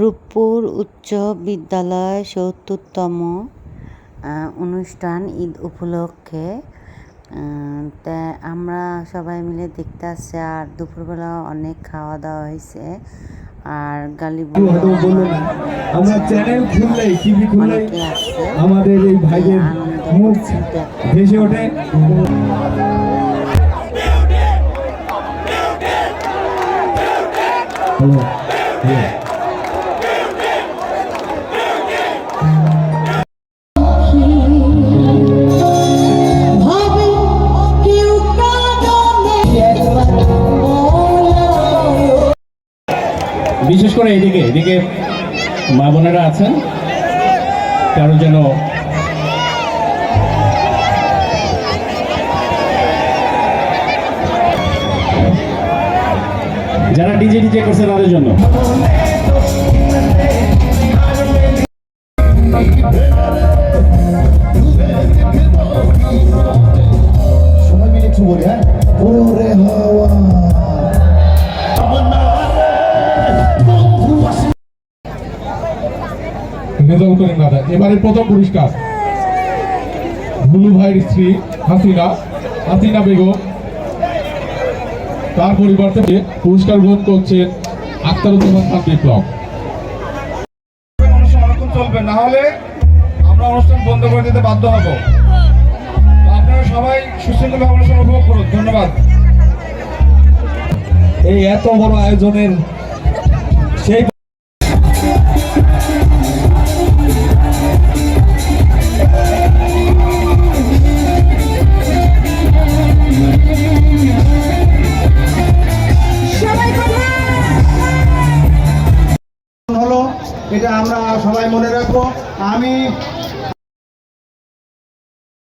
রূপপুর উচ্চ বিদ্যালয় সত্তরতম অনুষ্ঠান ঈদ উপলক্ষে। তা আমরা সবাই মিলে দেখতে আসছি আর দুপুরবেলা অনেক খাওয়া দাওয়া হয়েছে আর গালি আমরা চ্যানেল খুললেই টিভি খুললেই আমাদের এই ভাইদের মুখ ভেসে ওঠে। হ্যালো। বিশেষ করে এদিকে এদিকে মা বোনেরা আছেন। কারও যেন যারা ডিজে ডিজে করছে তাদের জন্য। রেজাল্ট করেন দাদা এবারে প্রথম পুরস্কার। বুলু ভাইয়ের স্ত্রী হাসিনা হাসিনা বেগম। তার পরিবর্তে পুরস্কার গ্রহণ করছেন আখতারুজ্জামান খান বিপ্লব। অনুষ্ঠান চলবে। না হলে আমরা অনুষ্ঠান বন্ধ করে দিতে বাধ্য হব। আপনারা সবাই সুশৃঙ্খলভাবে অনুষ্ঠান উপভোগ করুন। ধন্যবাদ। এই এত বড় আয়োজনের এটা আমরা সবাই মনে রাখব। আমি